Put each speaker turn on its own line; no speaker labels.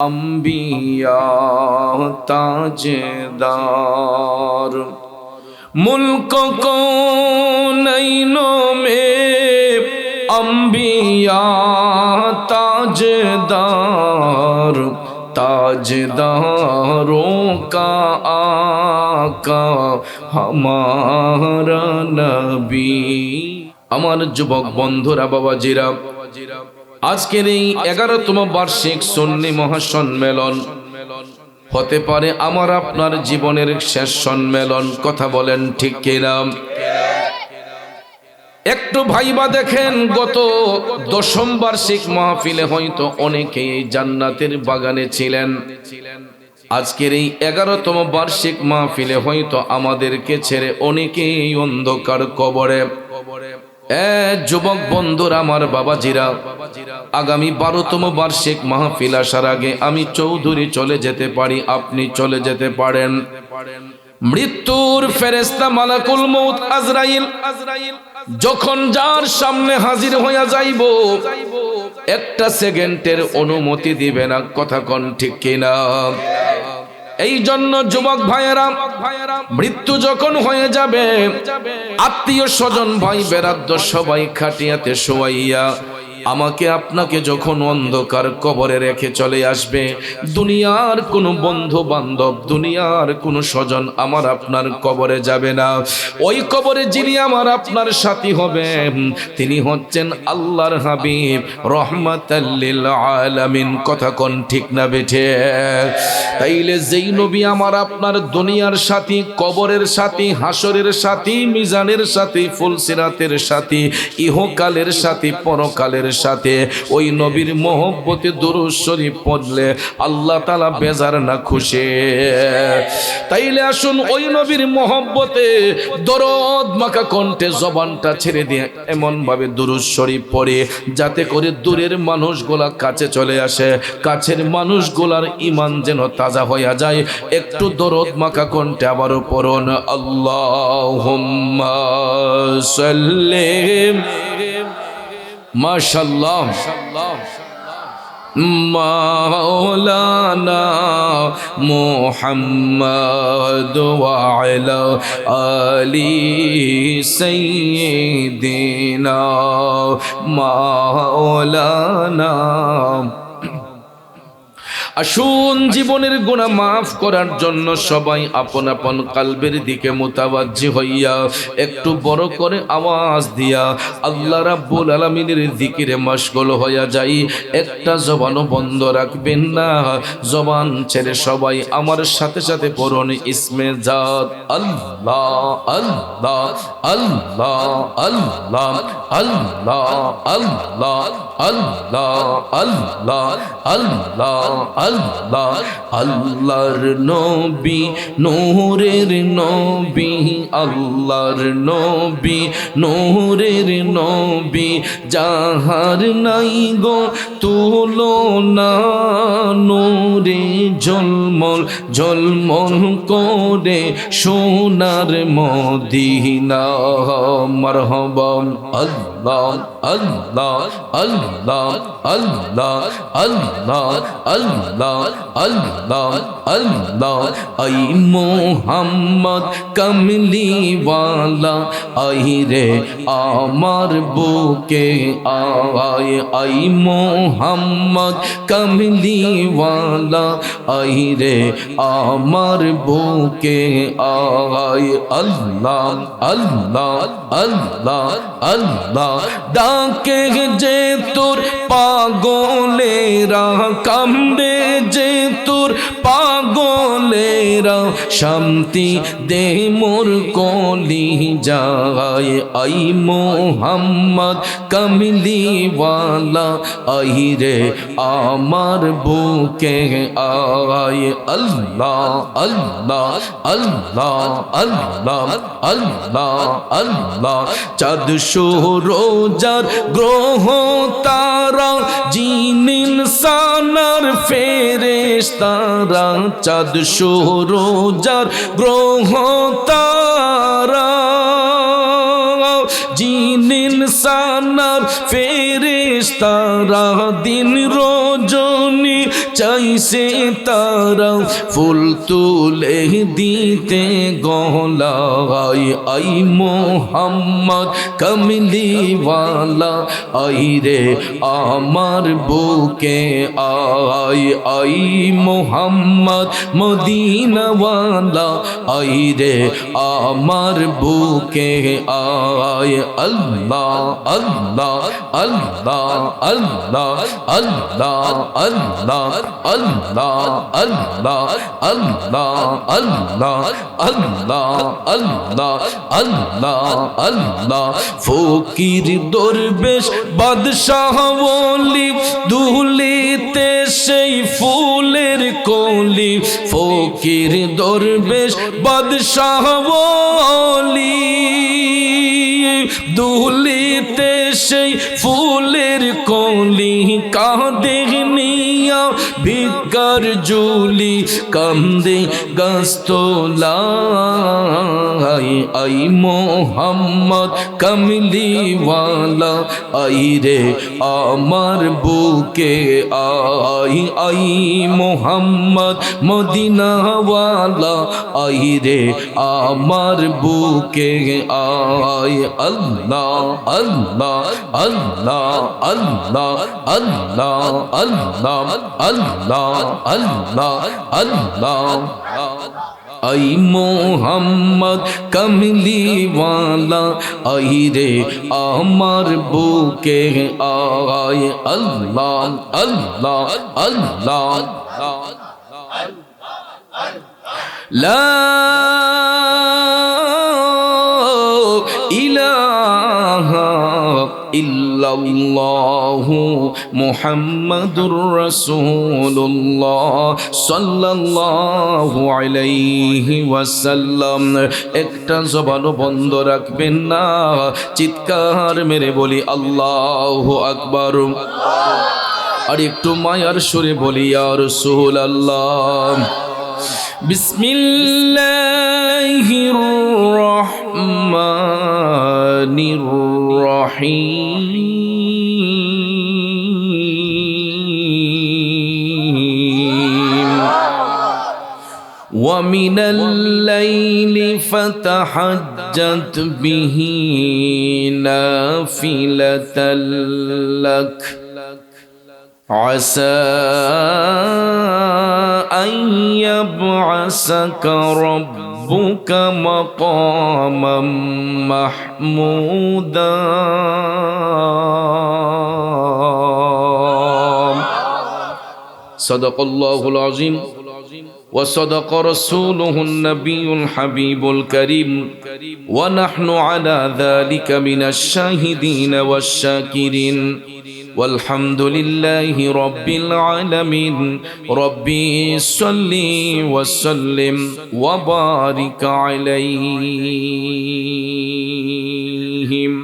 अम्बिया ताजदार मुल्क को नैनों में अम्बिया ताजदार ताजदारों का आका हमारा नबी আমার যুবক বন্ধুরা বাবাজিরা আজকের এই এগারোতম বার্ষিক সন্নি মহাসম্মেলন হতে পারে আমার আপনার জীবনের শেষ সম্মেলন, কথা বলেন ঠিক কিনা? একটু ভাইবা দেখেন, গত দশম বার্ষিক মাহফিলে হয়তো অনেকে এই জান্নাতের বাগানে ছিলেন। আজকের এই এগারোতম বার্ষিক মাহফিলে হয়তো আমাদেরকে ছেড়ে অনেকেই অন্ধকার কবরে কবরে। এ যুবক বন্ধুরা, আমার বাবাজিরা, আগামী বারোতম বার্ষিক মাহফিল আসার আগে আমি চৌধুরী চলে যেতে পারি, আপনি চলে যেতে পারেন। মৃত্যুর ফেরেস্তা মালাকুল মৌত আজরাইল, যখন যার সামনে হাজির হইয়া যাইব, একটা সেকেন্ডের অনুমতি দিবে না, কথা কন ঠিক কিনা? এই জন্য যুবক ভাইয়েরা, মৃত্যু যখন হয়ে যাবে, আত্মীয় স্বজন ভাই বেরাদ্দ সবাই খাটিয়াতে শোয়াইয়া আমাকে আপনাকে যখন অন্ধকার কবরে রেখে চলে আসবে, দুনিয়ার কোনো বন্ধু বান্ধব দুনিয়ার কোনো স্বজন আমার আপনার কবরে যাবে না। ওই কবরে যিনি আমার আপনার সাথী হবে তিনি হচ্ছেন আল্লাহর হাবিব রহমাতাল্লিল আলামিন। কথা কোন ঠিক না বেঠে? তাইলে যেই নবী আমার আপনার দুনিয়ার সাথী, কবরের সাথী, হাসরের সাথী, মিজানের সাথী, ফুলসিরাতের সাথী, ইহকালের সাথী, পরকালের সাথে ওই নবীর মোহব্বতে দুরুদ শরীফ পড়লে আল্লাহ তালা বেজার না খুশি। তাইলে আসুন ওই নবীর মোহব্বতে দরদ মাখা কণ্ঠে জবানটা ছেড়ে দিয়ে এমন ভাবে দুরুদ শরীফ পড়ে, যাতে করে দূরের মানুষগুলা কাছে চলে আসে। কাছের মানুষগুলার ইমান যেন তাজা হইয়া যায়। একটু দরদ মাখা কণ্ঠে আবারও পড়ুন আল্লাহ সাল্লিম। মাশাল্লাহ মাওলানা মুহাম্মদ ওয়ালা আলি সাইয়্যিদিনা মাওলানা আসুন জীবনের গুণা মাফ করার জন্য সবাই আপন আপন কালবের দিকে মোতাবাজ্জি হইয়া একটু বড় করে আওয়াজ দিয়া আল্লাহ রাব্বুল আলামিনের দিকিরে মশগুল হইয়া যাই একটা জবানও বন্ধ রাখবেন না জবান ছেড়ে সবাই আমার সাথে সাথে পড়ুন ইসমে জাত আল্লাহ আল্লাহ আল্লাহ আল্লাহ আল্লাহ আল্লাহ আল্লাহ আল্লাহ আল্লাহ আল্লাহ, আল্লাহর নবী, নূরের নবী, আল্লাহর নবী, নূরের নবী, যাহার নাই গো তুলো না নূরে ঝলমল ঝলমল করে সোনার মদিনা, মারহাবান, আল্লাহ আল্লাহ আল্লাহ আল্লাহ আল্লাহ আল্লাহ আল্লাহ আল্লাহ আই মোহাম্মদ কমলিওয়ালা আই রে আমার বুকে আয় আই মোহাম্মদ কমলিওয়ালা আই রে আমার বুকে আয় আল্লাহ আল্লাহ আল্লাহ আল্লাহ ডাকে যে তোর পাগলেরা কামড়ে যে তোর পাগলেরা শান্তি দে মোর কলি যায় আই মোহাম্মদ কমলিওয়ালা আই রে আমার বুকে। আয়, আল্লাহ আল্লাহ আল্লাহ আল্লাহ আল্লাহ আল্লাহ। চাঁদ রোজার গ্রহ তারা জিনিন সানার ফেরেশ চাঁদ রোজার গ্রহ তারা জিনিন সানার ফেরেশতারা দিন রজনী চাইছে তারা ফুল তুলে দিতে গলায়। আই মোহাম্মদ কমলিওয়ালা, আই রে আমার বুকে আই আই মোহাম্মদ মদিনাওয়ালা, আই রে আমার বুকে আয়। ফকির দরবেশ বাদশাহ বলি দুলিতে সেই ফুলের কলি ফকির দরবেশ বাদশাহ বলি দুলিতে সেই ফুলের কলি কাঁদে ভিকার জুলি কান্দে গাস্তলাই আই মোহাম্মদ কমলিওয়ালা, আই রে আমার বুকে আই আই মোহাম্মদ মদিনাওয়ালা, আই রে আমার বুকে আই আল্লাহ আল্লাহ আল্লাহ আল্লাহ আল্লাহ আল্লাহ। আল্লাহ আল্লাহ আল্লাহ। আই মোহাম্মদ কমলিওয়ালা, আই রে আমার বুকে আয় আল্লাহ আল্লাহ আল্লাহ। লা ইলাহা ইল্লাল্লাহু মুহাম্মাদুর রাসূলুল্লাহ সাল্লাল্লাহু আলাইহি ওয়াসাল্লাম। একটা জবানও বন্ধ রাখবেন না। চিৎকার মেরে বলি, আল্লাহু আকবার। আর একটু মায়ার সুরে বলি আর সুহুল আল্লাহ বিসমিল্লাহির রহমানির রহিম। ومن الليل فتحجت به نافلة لك. عسى أن يبعثك ربك مقاما محمودا. صدق الله العظيم. وصدق رسوله النبي الحبيب الكريم. ونحن على ذلك من الشاهدين والشاكرين. والحمد لله رب العالمين. ربي صل وسلم وبارك عليهم.